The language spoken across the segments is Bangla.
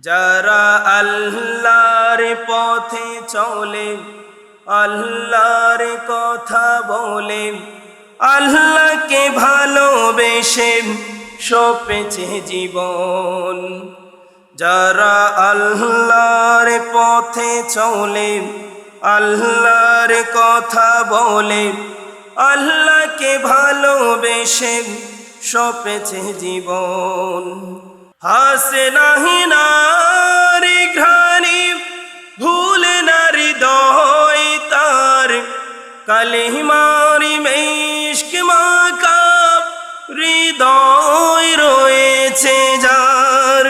যারা আল্লাহর পথে চলে আল্লাহর কথা বলে আল্লাহকে ভালোবেসে সপেছে জীবন। যারা আল্লাহর পথে চলে আল্লাহর কথা বলে আল্লাহকে ভালোবেসে সপেছে জীবন। হাসে নাহি নারী ঘ্রাণী, ভুলে নারী দয় তার। কালিমারি মেশক মাকা হৃদয় রয়েছে যার।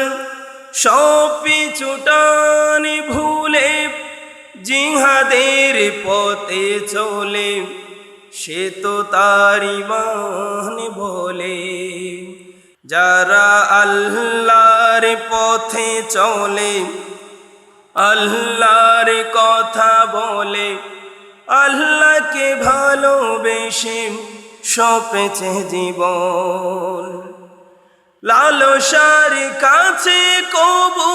সপি চুটানি ভুলে, জিহাদের পথে চলে, সে তো তারি বলে। যারা আল্লাহর পথে চলে, আল্লাহর কথা বলে, আল্লাহকে ভালোবেসে সপেছে জীবন। লালসার কাছে কবু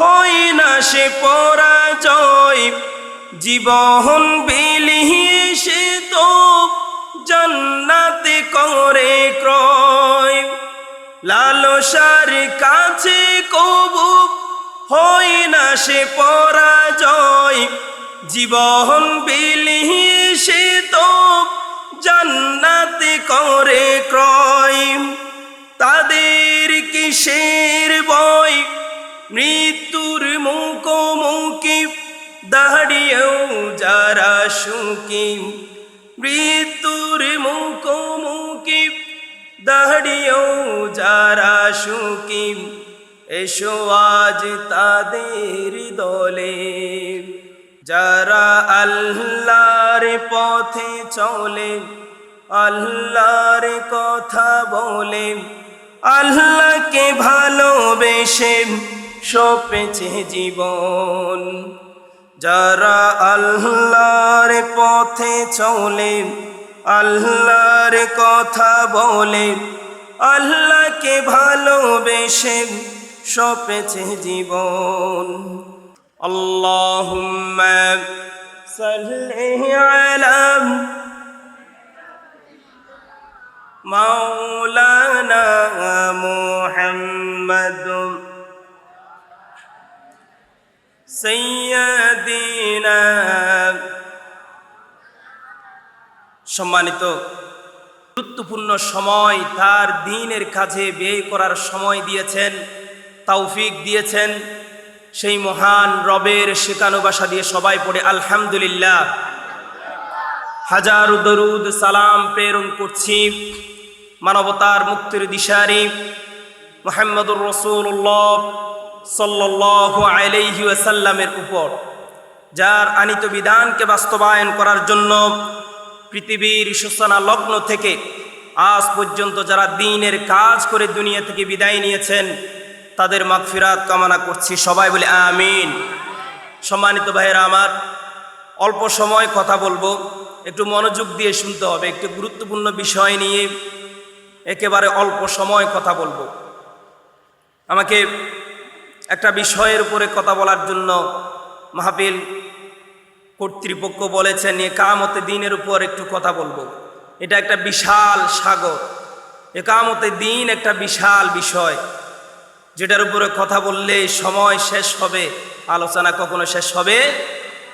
হয় না সে পরাজয়, জীবন বিলিয়ে সে তো জান্নাতে করে ক্রয়। লালসার কাছে কবু হয় না সে পরাজয়। জীবন বিলিয়ে সে তো জান্নাতে করে ক্রয়। তাদের কিসের বয় মৃত্যুর মুখোমুখি দাঁড়িয়েও যারা সুখী। মৃত্যুর মুখোমুখি দাঁড়িয়েও যারা সুখী, এসো আজ তাদের দলে। যারা আল্লাহর পথে চলে, আল্লাহর কথা বলে, আল্লাহকে ভালোবেসে সপেছে জীবন। যারা আল্লাহর পথে চলে আল্লাহর কথা বলে আল্লাহকে ভালোবেসে সপেছে জীবন। আল্লাহুম্মা সাল্লি আলা মাওলানা মুহাম্মদ সৈয়দিনা সম্মানিত, গুরুত্বপূর্ণ সময় তার দিনের কাজে ব্যয় করার সময় দিয়েছেন, তৌফিক দিয়েছেন। সেই মহান রবের শেখানো বাসা দিয়ে সবাই পড়ে, আলহামদুলিল্লাহ। হাজার দরুদ সালাম প্রেরণ করছি মানবতার মুক্তির দিশারি মোহাম্মদুর রসুল্লাহ সাল্লাহ আলাইহি ওয়াসাল্লামের উপর, যার আনিত বিধানকে বাস্তবায়ন করার জন্য পৃথিবীর সূচনা লগ্ন থেকে আজ পর্যন্ত যারা দিনের কাজ করে দুনিয়া থেকে বিদায় নিয়েছেন, তাদের মাগফিরাত কামনা করছি। সবাই বলে আমিন। সম্মানিত ভাইয়েরা আমার, অল্প সময় কথা বলব। একটু মনোযোগ দিয়ে শুনতে হবে, একটু গুরুত্বপূর্ণ বিষয় নিয়ে একেবারে অল্প সময় কথা বলব। আমাকে একটা বিষয়ের উপরে কথা বলার জন্য মাহফিল কর্তৃপক্ষ বলেছেন একামতে দিনের উপর একটু কথা বলব। এটা একটা বিশাল সাগর। একামতে দিন একটা বিশাল বিষয়, যেটার উপরে কথা বললে সময় শেষ হবে, আলোচনা কখনো শেষ হবে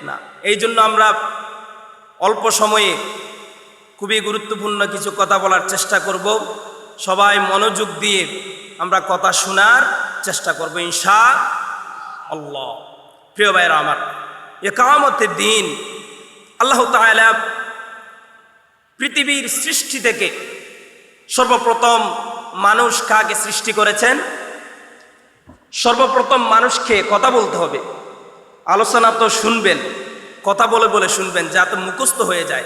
না। এই জন্য আমরা অল্প সময়ে খুবই গুরুত্বপূর্ণ কিছু কথা বলার চেষ্টা করব। সবাই মনোযোগ দিয়ে আমরা কথা শোনার চেষ্টা করব, ইনশা আল্লাহ। প্রিয় ভাইরা আমার একামতের দিন আল্লাহ তাআলা পৃথিবীর সৃষ্টি থেকে সর্বপ্রথম মানুষ কাকে সৃষ্টি করেছেন? সর্বপ্রথম মানুষকে কথা বলতে হবে। আলোচনা তো শুনবেন, কথা বলে বলে শুনবেন যাতে মুখস্থ হয়ে যায়।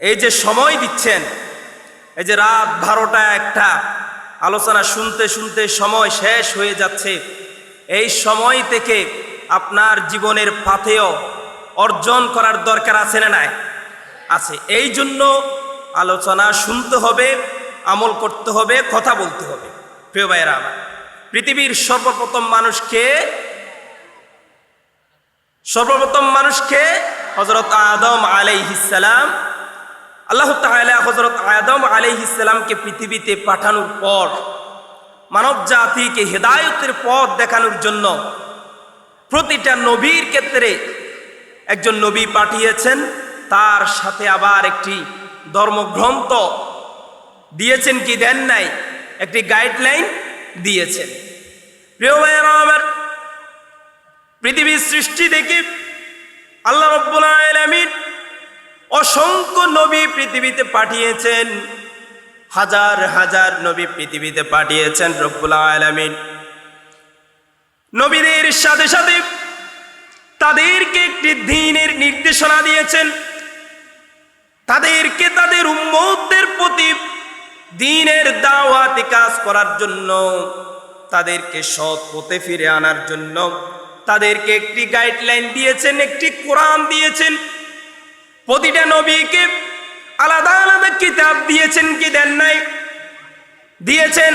এই যে সময় দিচ্ছেন, এই যে রাত বারোটা একটা, আলোচনা শুনতে শুনতে সময় শেষ হয়ে যাচ্ছে। এই সময় থেকে আপনার জীবনের পাথেয় অর্জন করার দরকার আছে না নাই? আছে। এই জন্য আলোচনা শুনতে হবে, আমল করতে হবে, কথা বলতে হবে। প্রিয় ভাইয়েরা আমার, পৃথিবীর সর্বপ্রথম মানুষকে সর্বপ্রথম মানুষকে হজরত আদম আলাইহিসালাম আল্লাহ হজরত আদম আলাইহিসালামকে পৃথিবীতে পাঠানোর পর মানব জাতিকে হেদায়তের পথ দেখানোর জন্য প্রতিটা নবীর ক্ষেত্রে একজন নবী পাঠিয়েছেন, তার সাথে আবার একটি ধর্মগ্রন্থ দিয়েছেন কি দেন নাই, একটি গাইডলাইন দিয়েছেন। প্রিয় ভাইয়েরা আমার, পৃথিবীর সৃষ্টি দেখি আল্লাহ রব্বুল অসংখ্য নবী পৃথিবীতে পাঠিয়েছেন, হাজার হাজার নবী পৃথিবীতে পাঠিয়েছেন রব্বুল আলামিন। নবীদের সাথে সাথে তাদেরকে একটি দিনের নির্দেশনা দিয়েছেন। তাদেরকে তাদের উম্মতদের প্রতি দিনের দাওয়াতে কাজ করার জন্য, তাদেরকে সৎ পথে ফিরে আনার জন্য তাদেরকে একটি গাইডলাইন দিয়েছেন, একটি কোরআন দিয়েছেন। প্রতিটা নবীকে আলাদা আলাদা কিতাব দিয়েছেন কি দেন নাই? দিয়েছেন।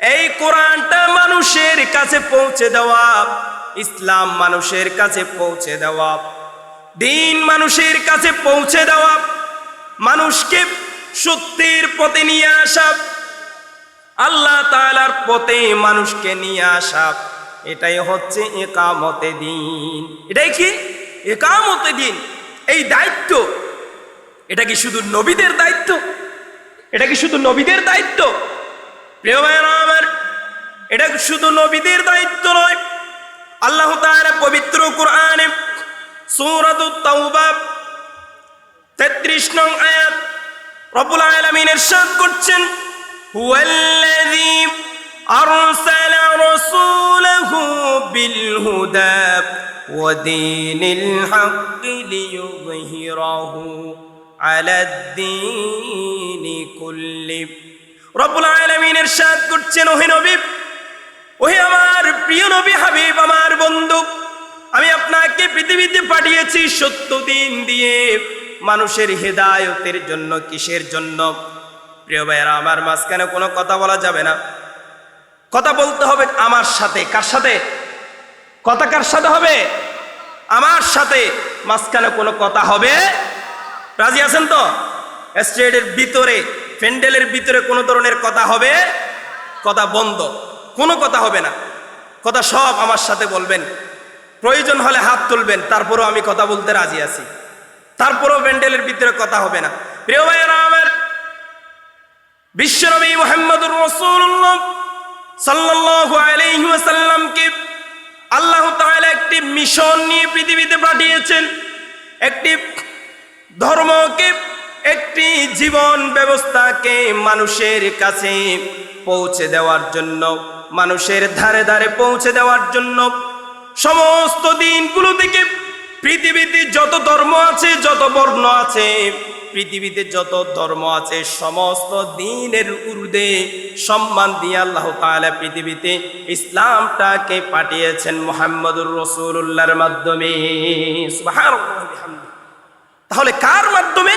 এই কোরআনটা মানুষের কাছে পৌঁছে দেওয়া, ইসলাম মানুষের কাছে পৌঁছে দেওয়া, দিন মানুষের কাছে পৌঁছে দেওয়া, মানুষকে সত্যের পথে নিয়ে আসা, আল্লাহ তাআলার পথে মানুষকে নিয়ে আসা, এটাই হচ্ছে একামতে দিন। এটাই কি? একামতে দিন। এই দায়িত্ব, এটা কি শুধু নবীদের দায়িত্ব? এটা কি শুধু নবীদের দায়িত্ব? প্রিয় ভাইয়েরা আমার এটা শুধু নবীদের দায়িত্ব নয়। আল্লাহ তাআলা পবিত্র কোরআনে সূরাতুত তাওবা 33 নং আয়াত রব্বুল আলামিন ইরশাদ করছেন বিল হুদা ওয়া দীনিল হাক্কি লিইয়ুযহিরাহু আলাদ দীনি কুল্লি রব্বুল আলামিন ইরশাদ করছেন, ওহে নবী, ওহে আমার প্রিয় নবী হাবিব, আমার বন্ধু, আমি আপনাকে পৃথিবীতে পাঠিয়েছি সত্য দিন দিয়ে। মানুষের হেদায়তের জন্য, কিসের জন্য? প্রিয় ভাইয়েরা, আমার মাঝখানে কোনো কথা বলা যাবে না। কথা বলতে হবে আমার সাথে। কার সাথে? কথা কার সাথে হবে? আমার সাথে। মাঝখানে কোনো কথা হবে? রাজি আছেন তো? স্টেডের ভিতরে প্যান্ডেলের ভিতরে কোনো ধরনের কথা হবে? কথা বন্ধ। কোনো কথা হবে না। কথা সব আমার সাথে বলবেন। প্রয়োজন হলে হাত তুলবেন। তারপরও আমি কথা বলতে রাজি আছি। তারপরও প্যান্ডেলের ভিতরে কথা হবে না। প্রিয় ভাইয়েরা আমার, বিশ্বনবী মোহাম্মদুর রসুল্লাহ ওয়াসাল্লামকে আল্লাহ তাআলা একটি মিশন নিয়ে পৃথিবীতে পাঠিয়েছেন। একটি ধর্মকে একটি জীবন ব্যবস্থাকে মানুষের কাছে পৌঁছে দেওয়ার জন্য, মানুষের ধারে ধারে পৌঁছে দেওয়ার জন্য সমস্ত দিনগুলো থেকে পৃথিবীতে যত ধর্ম আছে, যত বর্ণ আছে, পৃথিবীতে যত ধর্ম আছে, সমস্ত দিনের উর্দে সম্মান দিয়ে আল্লাহ তাআলা পৃথিবীতে ইসলামটাকে পাঠিয়েছেন মোহাম্মদুর রসুল্লাহর মাধ্যমে। তাহলে কার মাধ্যমে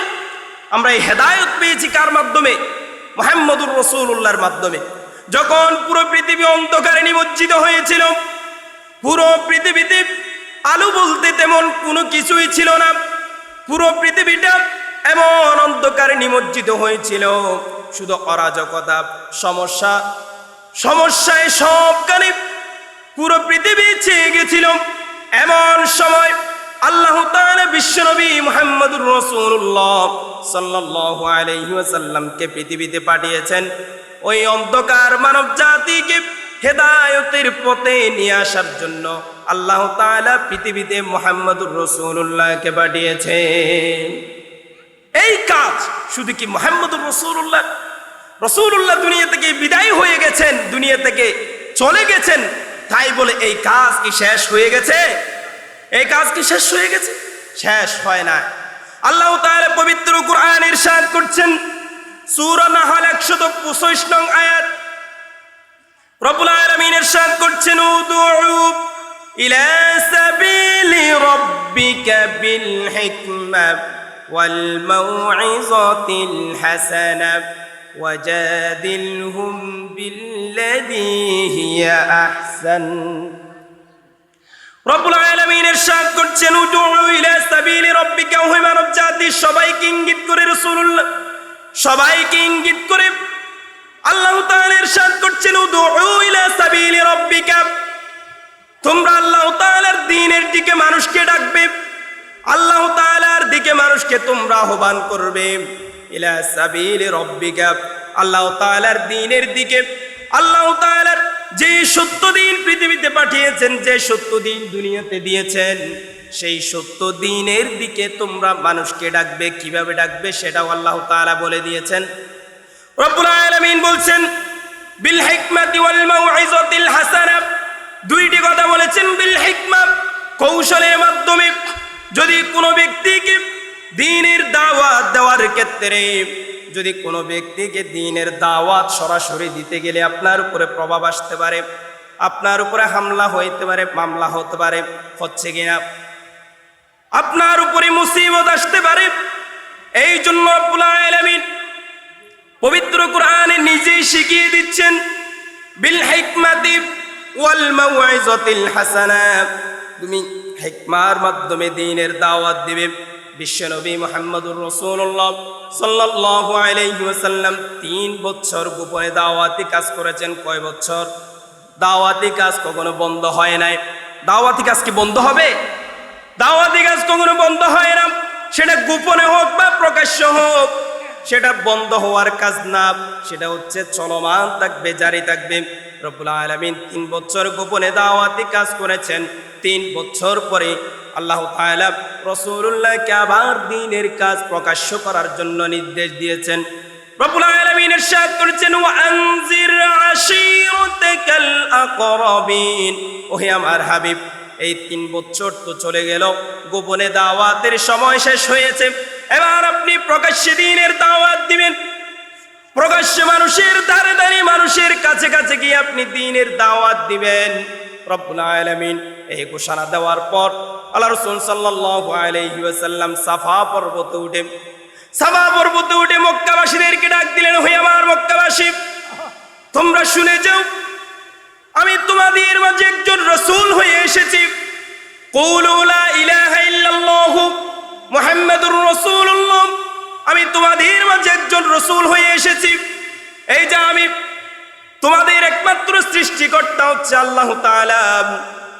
আমরা এই হেদায়ত পেয়েছি কার মাধ্যমে? মোহাম্মদুর রসুল্লাহর মাধ্যমে। যখন পুরো পৃথিবী অন্ধকারে নিমজ্জিত হয়েছিল, পুরো পৃথিবীতে আলু বলতে তেমন কোনো কিছুই ছিল না। পুরো পৃথিবীটা এমন অন্ধকারে নিমজ্জিত হয়েছিল, শুধু অরাজকতা, সমস্যা, সমস্যায় সবখানে পুরো পৃথিবী ছেয়ে গেছিল। এমন সময় আল্লাহ বিশ্বনবী মুহাম্মদুর রাসূলুল্লাহ সাল্লাল্লাহু আলাইহি ওয়াসাল্লামকে পৃথিবীতে পাঠিয়েছেন। ওই অন্ধকার মানব জাতিকে হেদায়তের পথে নিয়ে আসার জন্য আল্লাহ তাআলা পৃথিবীতে মুহাম্মদুর রাসূলুল্লাহকে পাঠিয়েছেন। এই কাজ শুধু কি মোহাম্মদুর রসুল্লাহ রসুল্লাহ দুনিয়া থেকে বিদায় হয়ে গেছেন, দুনিয়া থেকে চলে গেছেন। তাই বলে এই কাজ কি শেষ হয়ে গেছে? এই কাজ কি শেষ হয়ে গেছে শেষ হয় না আল্লাহ তাআলা পবিত্র কোরআন ইরশাদ করছেন সূরা নাহল 125 নং আয়াত রব্বুল আলামিন ইরশাদ করছেন উদউ ইলা সাবিলি রাব্বিকা বিল হিকমা والموعظة الحسنة وجادلهم بالذي هي أحسن রব্বুল আলামিন ইরশাদ করছেন, উদউ ইলা সাবিলি রাব্বিকা ওহে মানব জাতি, সবাইকে ইঙ্গিত করে, রাসূলুল্লাহ, সবাইকে ইঙ্গিত করে আল্লাহ তাআলা ইরশাদ করছেন, উদউ ইলা সাবিলি রাব্বিকা তোমরা আল্লাহ তাআলার দ্বীনের দিকে মানুষকে ডাকবে, আল্লাহ তাআলার দিকে মানুষকে তোমরা আহ্বান করবে, ইলা সাবিলি রাব্বিকা আল্লাহ তাআলার দ্বীনের দিকে, আল্লাহ তাআলার যে সত্য দিন পৃথিবীতে পাঠিয়েছেন, যে সত্য দিন দুনিয়াতে দিয়েছেন, সেই সত্য দিনের দিকে তোমরা মানুষকে ডাকবে, কীভাবে ডাকবে সেটাও আল্লাহ তাআলা বলে দিয়েছেন। রব্বুল আলামিন বলছেন, বিল হিকমাতি ওয়াল মাউইজাতিল হাসানা। দুইটি কথা বলেছেন, বিল হিকমা, কৌশলের মাধ্যমে। যদি কোনো ব্যক্তিকে দিনের দাওয়াত দেওয়ার ক্ষেত্রে যদি কোনো ব্যক্তিকে দিনের দাওয়াত সরাসরি দিতে গেলে আপনার উপরে প্রভাব আসতে পারে, আপনার উপরে হামলা হইতে পারে, মামলা হতে পারে, হচ্ছে কিনা আপনার উপরে মুসিবত আসতে পারে। এই জন্য পবিত্র কোরআনে নিজেই শিখিয়ে দিচ্ছেন, বিল ওয়াল হাসানা। তুমি হিকমার মাধ্যমে দিনের দাওয়াত দিবে। বিশ্বনবী মুহাম্মদুর রাসূলুল্লাহ সাল্লাল্লাহু আলাইহি তিন বছর গোপনে দাওয়াতি কাজ করেছেন। কয় বছর? দাওয়াতি কাজ কখনো বন্ধ হয় নাই। দাওয়াতি কাজ কি বন্ধ হবে? দাওয়াতি কাজ কখনো বন্ধ হয় না। সেটা গোপনে হোক বা প্রকাশ্য হোক, সেটা বন্ধ হওয়ার কাজ না। সেটা হচ্ছে চলমান থাকবে, জারি থাকবে। রব্বুল আলামিন তিন বছর গোপনে দাওয়াতি কাজ করেছেন। তিন বছর পরে আল্লাহ তাআলা রাসূলুল্লাহকে আবার দিনের কাজ প্রকাশ্য করার জন্য নির্দেশ দিয়েছেন। করেছেন হাবিব, এই তিন বছর তো চলে গেল, গোপনে দাওয়াতের সময় শেষ হয়েছে। এবার আপনি প্রকাশ্যে দিনের দাওয়াত দিবেন। প্রকাশ্যে মানুষের ধারে মানুষের কাছে কাছে গিয়ে আপনি দিনের দাওয়াত দিবেন। রব্বুল এই ঘোষণা দেওয়ার পর আল্লাহ রাসূল সাল্লাল্লাহু আলাইহি ওয়াসাল্লাম সাফা পর্বতে উঠে, সাফা পর্বতে উঠে মক্কাবাসীদেরকে ডাক দিলেন হই আমার মক্কাবাসী, তোমরা শুনে যাও, আমি তোমাদের মাঝে একজন রসুল হয়ে এসেছি। আমি তোমাদের মাঝে একজন রসুল হয়ে এসেছি। এই যে আমি তোমাদের একমাত্র সৃষ্টিকর্তা হচ্ছে আল্লাহ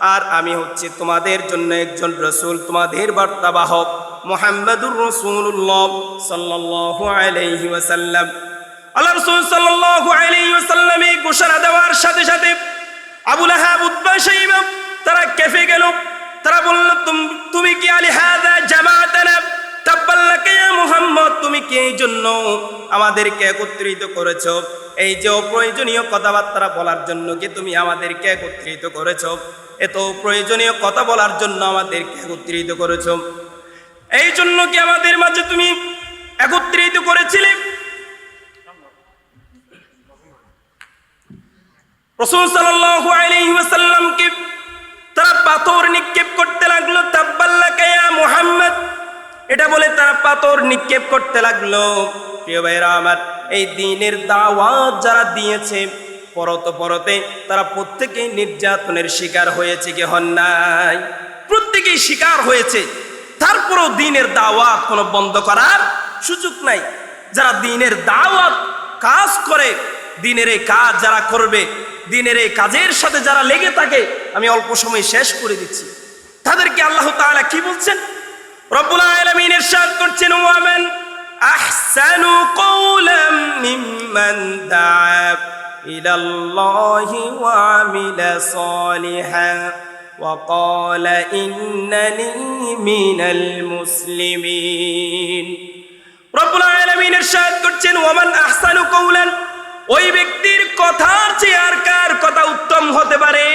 আর আমি হচ্ছে তোমাদের জন্য একজন রসুল, তোমাদের বার্তাবাহক মুহাম্মাদুর রাসূলুল্লাহ সাল্লাল্লাহু আলাইহি ওয়াসাল্লাম। আল্লাহ রাসূল সাল্লাল্লাহু আলাইহি ওয়াসাল্লাম ঘোষণা দেওয়ার সাথে সাথে আবুল আহাব শাইবা তারা কেঁপে গেল। তারা বলল, তুম- কি আলি হাদা জামাতানা? তাব্বাল্লাকা মুহাম্মদ, তুমি কি জন্য আমাদেরকে একত্রিত করেছ? এই যে অপ্রয়োজনীয় কথাবার্তা বলার জন্য কি তুমি আমাদেরকে একত্রিত করেছ? এত প্রয়োজনীয় কথা বলার জন্য আমাদেরকে একত্রিত করেছ। এই জন্য কি আমাদের মাঝে তুমি একত্রিত করেছিলে? ওয়াসাল্লামকে তারা পাথর নিক্ষেপ করতে লাগল। মুহাম্মদ। এটা বলে তারা পাথর নিক্ষেপ করতে লাগল। প্রিয় ভাইরা আমার, এই দিনের দাওয়াত যারা দিয়েছে, পরত পরতে তারা প্রত্যেকেই নির্যাতনের শিকার হয়েছে, কি হন নাই? প্রত্যেকেই শিকার হয়েছে। তারপরেও দিনের দাওয়াত কোনো বন্ধ করার সুযোগ নাই। যারা দিনের দাওয়াত কাজ করে, দিনের এই কাজ যারা করবে, দিনের এই কাজের সাথে যারা লেগে থাকে, আমি অল্প সময় শেষ করে দিচ্ছি। তাদেরকে আল্লাহ তাআলা কি বলছেন? রব্বুল আলামিন ইরশাদ করছেন ওয়ামান আহসানু কওলাম মিম্মান দাআ ইলাল্লাহি ওয়া আমিলা সালিহান وقال إنني من المسلمين রব্বুল আলামিন ইরশাদ করছেন ওয়ামান আহসানু কওলান ওই ব্যক্তির কথার চেয়ে আর কার কথা উত্তম হতে পারে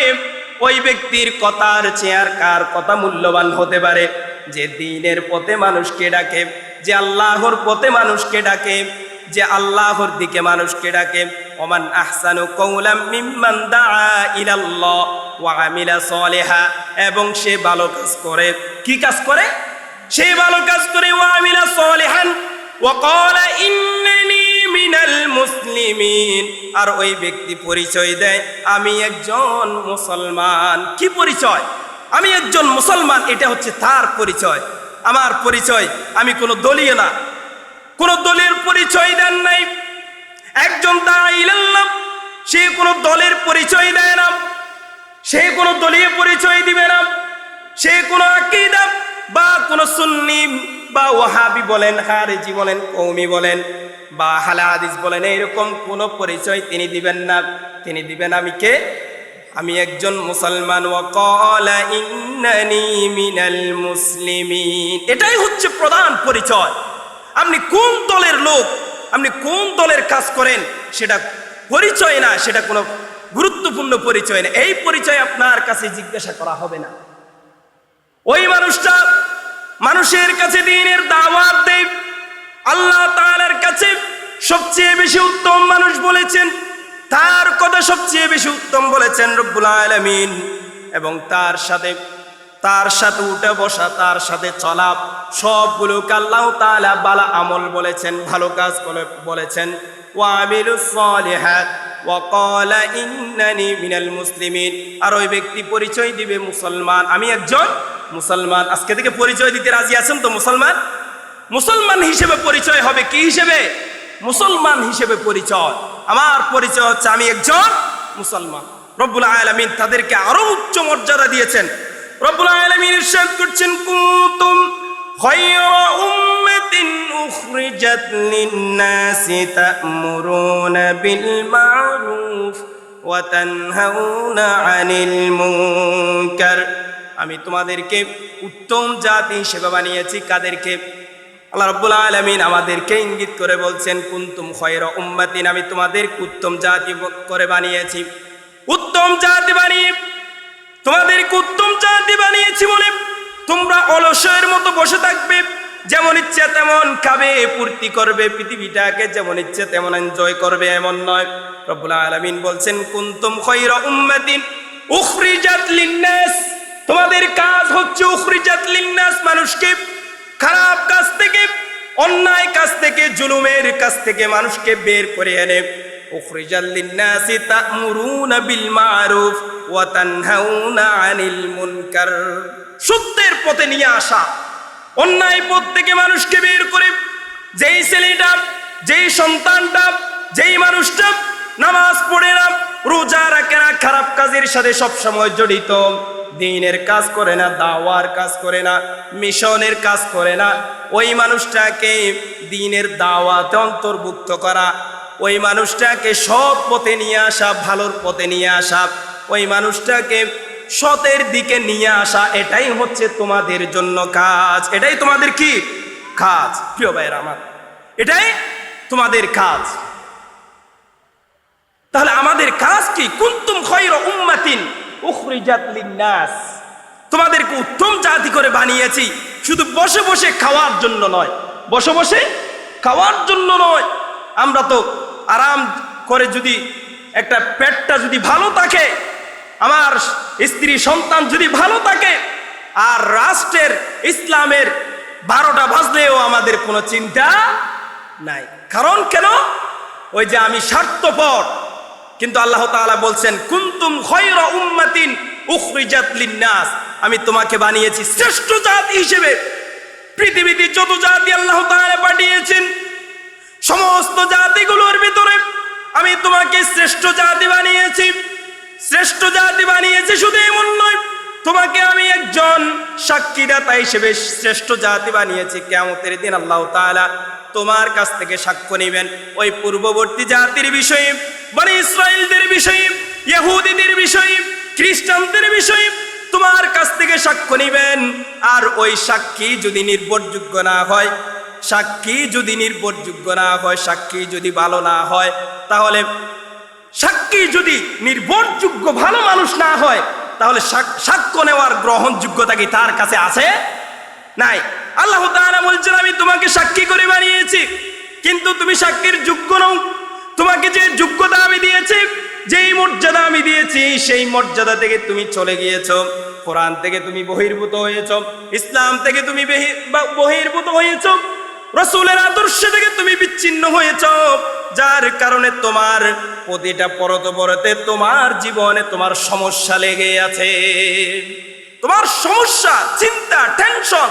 ওই ব্যক্তির কথার চেয়ে আর কার কথা মূল্যবান হতে পারে? যে দিনের পথে মানুষকে ডাকে, যে আল্লাহর পথে মানুষকে ডাকে, যে আল্লাহর দিকে মানুষকে ডাকে। ওমান আহসানু কৌলাম মিম্মান দাআ ইলাল্লাহ ওয়া আমিলা সলিহা। এবং সে ভালো কাজ করে। কি কাজ করে? সে ভালো কাজ করে, ওয়া আমিলা সলিহান। ওয়া ক্বালা ইন্নানি মিনাল মুসলিমিন। আর ওই ব্যক্তি পরিচয় দেয়, আমি একজন মুসলমান। কি পরিচয়? আমি একজন মুসলমান। এটা হচ্ছে তার পরিচয়। আমার পরিচয়, আমি কোনো দলীয় না। কোনো দলের পরিচয় দেন নাই। একজন দাঁড়াইলাম সে কোনো দলের পরিচয় দেয় না। সে কোনো দলীয় পরিচয় দিবে না। সে কোনো আকিদা বা কোনো সুন্নি বা ওয়াহাবি বলেন হারেজি বলেন কৌমি বলেন বা হালাদিস বলেন এইরকম কোনো পরিচয় তিনি দিবেন না। তিনি দিবেন, আমি কে? আমি একজন মুসলমান। মিনাল মুসলিমিন। এটাই হচ্ছে প্রধান পরিচয়। আপনি কোন দলের লোক, আপনি কোন দলের কাজ করেন, সেটা পরিচয় না, সেটা কোনো গুরুত্বপূর্ণ পরিচয় না। এই পরিচয় আপনার কাছে জিজ্ঞাসা করা হবে না। ওই মানুষটা মানুষের কাছে দিনের দাওয়াত দেয় আল্লাহ তালার কাছে সবচেয়ে বেশি উত্তম মানুষ বলেছেন, তার কথা সবচেয়ে বেশি উত্তম বলেছেন রব্বুল আলমিন। এবং তার সাথে তার সাথে উঠে বসা, তার সাথে চলা সবগুলো আল্লাহ তালা বালা আমল বলেছেন, ভালো কাজ করে বলেছেন। আর ওই ব্যক্তি পরিচয় দিবে মুসলমান। আমি একজন মুসলমান। আজকে থেকে পরিচয় দিতে রাজি আছেন তো মুসলমান? মুসলমান হিসেবে পরিচয় হবে কি হিসেবে মুসলমান হিসেবে পরিচয় আমার পরিচয় হচ্ছে আমি একজন মুসলমান রব্বুল আলামিন তাদেরকে আরো উচ্চ মর্যাদা দিয়েছেন রব্বুল আলামিন ইরশাদ করছেন কুতুম خير أمة أخرجت للناس تأمرون بالمعروف وتنهون عن المنكر আমি তোমাদেরকে উত্তম জাতি হিসেবে বানিয়েছি কাদেরকে আল্লাহ রাব্বুল আলামিন আমাদেরকে ইঙ্গিত করে বলছেন, কুনতুম খয়রা উম্মাতিন, আমি তোমাদের উত্তম জাতি করে বানিয়েছি। উত্তম জাতি বানিয়ে তোমাদেরকে উত্তম জাতি বানিয়েছি বলে তোমরা অলসের মতো বসে থাকবে, যেমন ইচ্ছে তেমন খাবে পূর্তি করবে, পৃথিবীটাকে যেমন ইচ্ছে তেমন এনজয় করবে, এমন নয়। রব্বুল আলামিন বলছেন, কুন্তুম খয়রা উম্মাতিন উখরিজাত লিন্নাস। তোমাদের কাজ হচ্ছে উখরিজাত লিন্নাস মানুষকে খারাপ কাজ থেকে, অন্যায় কাজ থেকে, জুলুমের কাছ থেকে মানুষকে বের করে এনে, উখরিজাল লিন্নাসি তা'মুরুনা বিল মারুফ ওয়া মুনকার। সত্যের পথে নিয়ে আসা, অন্যায় পথ থেকে মানুষকে বের করে, যেই ছেলেটা, যেই সন্তানটা, যেই মানুষটা নামাজ পড়ে না, রোজা রাখে খারাপ কাজের সাথে সবসময় জড়িত। দিনের কাজ করে না, দাওয়ার কাজ করে না, মিশনের কাজ করে না। ওই মানুষটাকে দিনের দাওয়াতে অন্তর্ভুক্ত করা, ওই মানুষটাকে সৎ পথে নিয়ে আসা, ভালোর পথে নিয়ে আসা, ওই মানুষটাকে সতের দিকে নিয়ে আসা, এটাই হচ্ছে তোমাদের জন্য কাজ। এটাই তোমাদের কি? কাজ। প্রিয় ভাইয়ের আমার, এটাই তোমাদের কাজ। তাহলে আমাদের কাজ কি? কুন্তুম খয়র উম্মাতিন উখরিজাত লিন্নাস। তোমাদেরকে উত্তম জাতি করে বানিয়েছি। শুধু বসে বসে খাওয়ার জন্য নয়। বসে বসে খাওয়ার জন্য নয়। আমরা তো আরাম করে যদি একটা পেটটা যদি ভালো থাকে, আমার স্ত্রী সন্তান যদি ভালো থাকে, আর রাষ্ট্রের ইসলামের বারোটা বাজলেও আমাদের কোনো চিন্তা নাই। কারণ কেন? ওই যে আমি স্বার্থপর। কিন্তু আল্লাহ তাআলা বলছেন, কুন্তুম খয়রা উম্মাতিন উখরিজাত লিন্নাস। আমি তোমাকে বানিয়েছি শ্রেষ্ঠ জাতি হিসেবে। পৃথিবীতে যত জাতি আল্লাহ তাআলা পাঠিয়েছেন, সমস্ত জাতিগুলোর ভিতরে আমি তোমাকে শ্রেষ্ঠ জাতি বানিয়েছি। শ্রেষ্ঠ জাতি বানিয়েছি শুধু এমন নয়, তোমাকে আমি একজন সাক্ষীদাতা হিসেবে শ্রেষ্ঠ জাতি বানিয়েছি। কেমতের দিন আল্লাহ তাআলা তোমার কাছ থেকে সাক্ষ্য নেবেন। ওই পূর্ববর্তী জাতির বিষয়ে মানে ইসরায়েলদের বিষয়ে, ইহুদিদের বিষয়ে, খ্রিস্টানদের বিষয়ে তোমার কাছ থেকে সাক্ষ্য নেবেন। আর ওই সাক্ষী যদি নির্ভরযোগ্য না হয়, সাক্ষী যদি নির্ভরযোগ্য না হয়, সাক্ষী যদি ভালো না হয়, তাহলে সাক্ষী যদি নির্ভরযোগ্য ভালো মানুষ না হয়, তাহলে সাক্ষ্য নেওয়ার গ্রহণযোগ্যতা কি তার কাছে আছে? নাই। আল্লাহ তাআলা বলছেন, আমি তোমাকে সাক্ষী করে বানিয়েছি, কিন্তু তুমি সাক্ষীর যোগ্য নও। তোমাকে যে যোগ্যতা আমি দিয়েছি, যেই মর্যাদা আমি দিয়েছি, সেই মর্যাদা থেকে তুমি চলে গিয়েছো। কোরআন থেকে তুমি বহির্ভূত হয়েছ, ইসলাম থেকে তুমি বহির্ভূত হয়েছ, রসুলের আদর্শ থেকে তুমি বিচ্ছিন্ন হয়েছ, যার কারণে তোমার প্রতিটা পরত পরতে তোমার জীবনে তোমার সমস্যা লেগে আছে। তোমার সমস্যা, চিন্তা টেনশন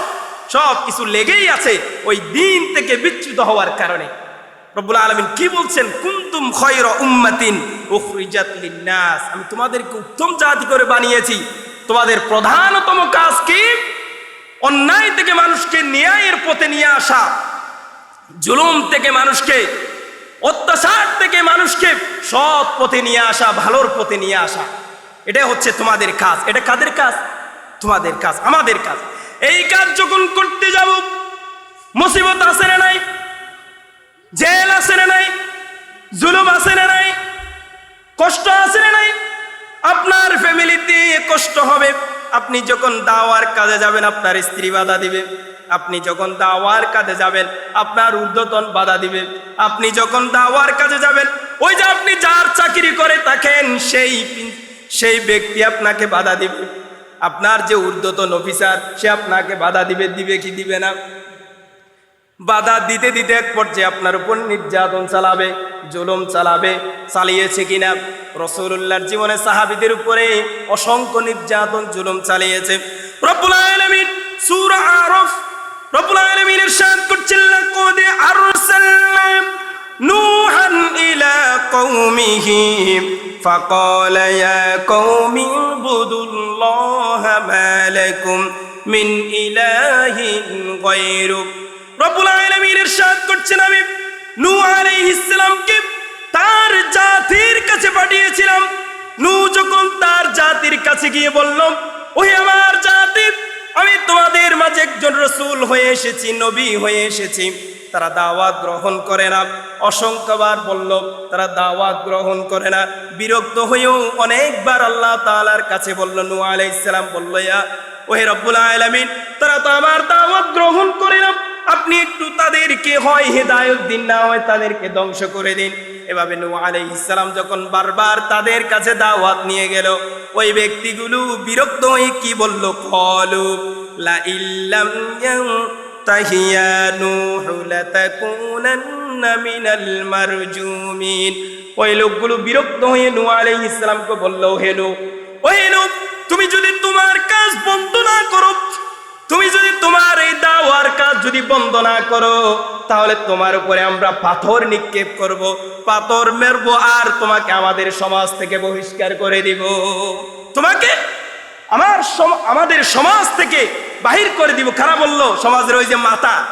সব কিছু লেগেই আছে ওই দিন থেকে বিচ্যুত হওয়ার কারণে। রব্বুল আলমিন কি বলছেন? কুন্তুম খয়র উম্মাতিন উখরিজাত লিন্নাস। আমি তোমাদেরকে উত্তম জাতি করে বানিয়েছি। তোমাদের প্রধানতম কাজ কি? অন্যায় থেকে মানুষকে ন্যায়ের পথে নিয়ে আসা। জুলুম থেকে মানুষকে, অত্যাচার থেকে মানুষকে সৎ পথে নিয়ে আসা, ভালোর পথে নিয়ে আসা। এটা হচ্ছে তোমাদের কাজ। এটা কাদের কাজ? তোমাদের কাজ, আমাদের কাজ। এই কাজ যখন করতে যাব, মুসিবত আসে না নাই? জেল আছে না নাই? জুলুম আছে না নাই? কষ্ট আছে না নাই? আপনার ফ্যামিলিতে কষ্ট হবে। আপনি যখন দাওয়ার কাজে যাবেন, আপনার স্ত্রী বাধা দিবে। আপনি যখন দাওয়ার কাজে যাবেন, আপনার ঊর্ধ্বতন বাধা দিবে। আপনি যখন দাওয়ার কাজে যাবেন, ওই যে আপনি যার চাকরি করে থাকেন, সেই সেই ব্যক্তি আপনাকে বাধা দিবে। আপনার যে ঊর্ধ্বতন অফিসার সে আপনাকে বাধা দিবে দিবে কি দিবে না? বাধা দিতে দিতে এক পর্যায়ে আপনার উপর নির্যাতন চালাবে জুলুম চালাবে চালিয়েছে কিনা রসুল্লাহর জীবনে সাহাবিদের উপরে অসংখ্য নির্যাতন জুলুম চালিয়েছে রব্বুল আলামিন সূরা আরফ রব্বুল আলামিন ইরশাদ করছেন লাকাদ আরসালনা নূহান ইলা কওমিহি فقال يا قوم اعبدوا الله ما لكم من إله غيره রব্বুল আলামিন ইরশাদ করছেন আমি। নূহ আলাইহিস সালামকে তার জাতির কাছে পাঠিয়েছিলাম। নূহ যখন তার জাতির কাছে গিয়ে বলল ওহে আমার জাতি, আমি তোমাদের মাঝে একজন রসূল হয়ে এসেছি, নবী হয়ে এসেছি। তারা দাওয়াত গ্রহণ করে না। অসংখ্যবার বলল, তারা দাওয়াত গ্রহণ করে না। বিরক্ত হয়েও অনেকবার আল্লাহ তাআলার কাছে বলল, নূহ আলাইহিস সালাম বলল, ইয়া, ওহে রব্বুল আলামিন, তারা তো আমার দাওয়াত গ্রহণ করে না। আপনি একটু তাদেরকে হয় হেদায়ত দিন, না হয় তাদেরকে ধ্বংস করে দিন। এভাবে নূহ আলাইহিস সালাম যখন বারবার তাদের কাছে দাওয়াত নিয়ে গেল, ওই ব্যক্তিগুলো বিরক্ত হয়ে কি বলল? কলু মারজুমিন। ওই লোকগুলো বিরক্ত হয়ে নূহ আলাইহিস সালামকে বলল, হে নূহ ও হে নূহ, তুমি যদি তোমার কাজ বন্ধ না করো তুমি যদি তোমার এই দাওয়ার কাজ যদি বন্ধ না করো, তাহলে তোমার উপরে আমরা পাথর নিক্ষেপ করব। পাথর মেরবো আর তোমাকে আমাদের সমাজ থেকে বহিষ্কার করে দিব। তোমাকে আমার আমাদের সমাজ থেকে বাহির করে দিব। খারাপ বলল, সমাজের ওই যে মাতা,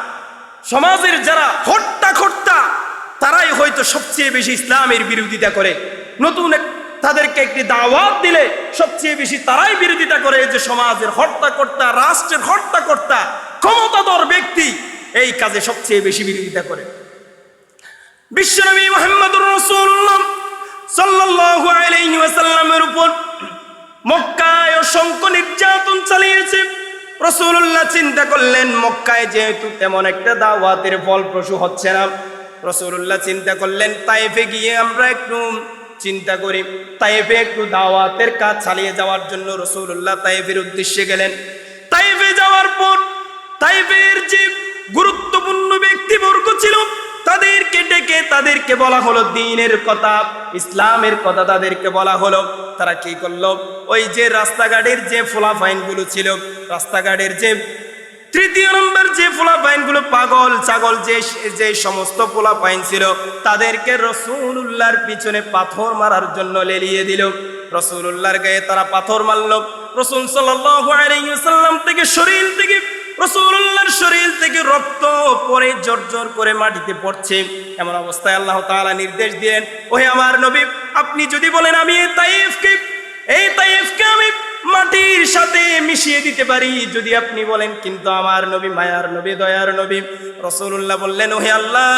সমাজের যারা হট্টা খট্টা, তারাই হয়তো সবচেয়ে বেশি ইসলামের বিরোধিতা করে। নতুন এক- তাদেরকে একটি দাওয়াত দিলে সবচেয়ে বেশি তারাই বিরোধিতা করে যে সমাজের হত্যা কর্তা রাষ্ট্রের হত্যা কর্তা ক্ষমতাধর ব্যক্তি এই কাজে সবচেয়ে বেশি বিরোধিতা করে। বিশ্বনবী মোহাম্মদুর রাসূলুল্লাহ সাল্লাল্লাহু আলাইহি ওয়াসাল্লামের উপর মক্কায় অসংখ্য নির্যাতন চালিয়েছে। রসুল্লাহ চিন্তা করলেন, মক্কায় যেহেতু তেমন একটা দাওয়াতের ফলপ্রসূ হচ্ছে না। রসুল্লাহ চিন্তা করলেন, তাইফে গিয়ে আমরা একটু চিন্তা করি। তাইফে একটু দাওয়াতের কাজ চালিয়ে যাওয়ার জন্য রসুল্লাহ তাইফের উদ্দেশ্যে গেলেন। তাইফে যাওয়ার পর তাইফের যে গুরুত্বপূর্ণ ব্যক্তিবর্গ ছিল, তাদেরকে ডেকে তাদেরকে বলা হলো দিনের কথা, ইসলামের কথা তাদেরকে বলা হলো। তারা কি করল? ওই যে রাস্তাঘাটের যে ফোলাফাইনগুলো ছিল, রাস্তাঘাটের যে তৃতীয় নম্বর যে ফোলাফাইনগুলো পাগল, ছাগল যে যে সমস্ত ফোলাফাইন ছিল, তাদেরকে রসুল্লাহর পিছনে পাথর মারার জন্য লেলিয়ে দিল। রসুল্লাহর গায়ে তারা পাথর মারলো। রসুল সাল্লাম থেকে শরীর থেকে রসুল্লাহর শরীর থেকে রক্ত পরে জর্জর করে মাটিতে পড়ছে। এমন অবস্থায় আল্লাহ তাআলা নির্দেশ দিলেন, ওহে আমার নবী, আপনি যদি বলেন আমি এই তাইফকে এই তাইফকে আমি মাটির সাথে মিশিয়ে দিতে পারি, যদি আপনি বলেন, কিন্তু আমার নবী মায়ার নবী, দয়ার নবী। রসুল্লাহ বললেন, ওহে আল্লাহ,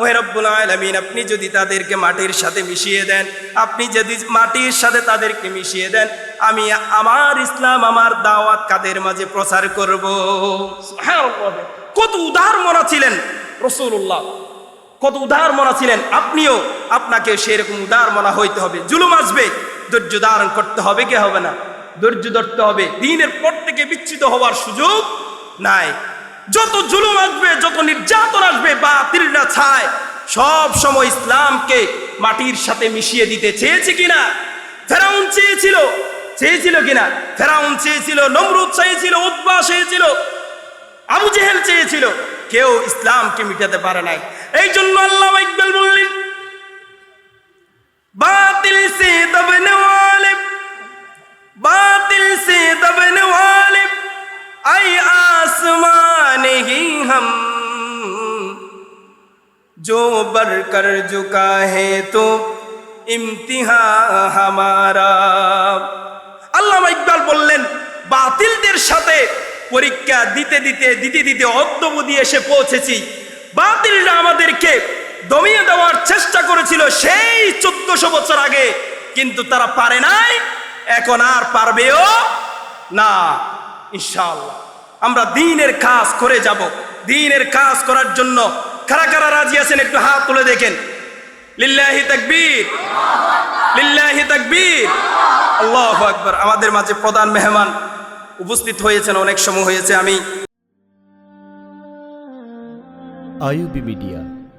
ওহে রব্বুল আলামিন, আপনি যদি তাদেরকে মাটির সাথে মিশিয়ে দেন, আপনি যদি মাটির সাথে তাদেরকে মিশিয়ে দেন, আমি আমার ইসলাম, আমার দাওয়াত কাদের মাঝে প্রচার করব। কত উদার মনা ছিলেন রসুল্লাহ কত উদার মনা ছিলেন। আপনিও আপনাকে সেরকম উদার মনা হইতে হবে। জুলুম আসবে, ধৈর্য ধারণ করতে হবে, কে হবে না? ধৈর্য ধরতে হবে। দিনের পর থেকে বিচ্ছিত হওয়ার সুযোগ নাই। যত জুলুম আসবে, যত নির্যাতন আসবে বা তিলটা ছায়। সব সময় ইসলামকে মাটির সাথে মিশিয়ে দিতে চেয়েছে কিনা? ফেরাউন চেয়েছিল। চেয়েছিল কিনা? ফেরাউন চেয়েছিল, নমরুদ চেয়েছিল উদ্বা চেয়েছিল, আবু জেহেল চেয়েছিল। কেউ ইসলামকে মিটাতে পারে নাই। এই জন্য আল্লাহ ইকবাল বললেন, বাতিল সে দবনে ওয়ালে बातिल से दबने वाले आई आसमान ही हम जो बर कर झुका है तो ইমতিহা হামারা আল্লামা ইকবাল বললেন বাতিলদের সাথে পরীক্ষা দিতে দিতে দিতে দিতে অদ্যবধি এসে পৌঁছেছি বাতিলরা আমাদেরকে দমিয়ে দেওয়ার চেষ্টা করেছিল সেই চোদ্দশো বছর আগে কিন্তু তারা পারে নাই এখন আর পারবেও না, ইনশাআল্লাহ। আমরা দিনের কাজ করে যাব। দিনের কাজ করার জন্য কারা কারা রাজি আছেন একটু হাত তুলে দেখেন? লিল্লাহি তাকবীর। লিল্লাহি তাকবীর। আল্লাহু আকবার। আমাদের মাঝে প্রধান মেহমান উপস্থিত হয়েছেন, অনেক সময় হয়েছে। আমি আইউবি মিডিয়া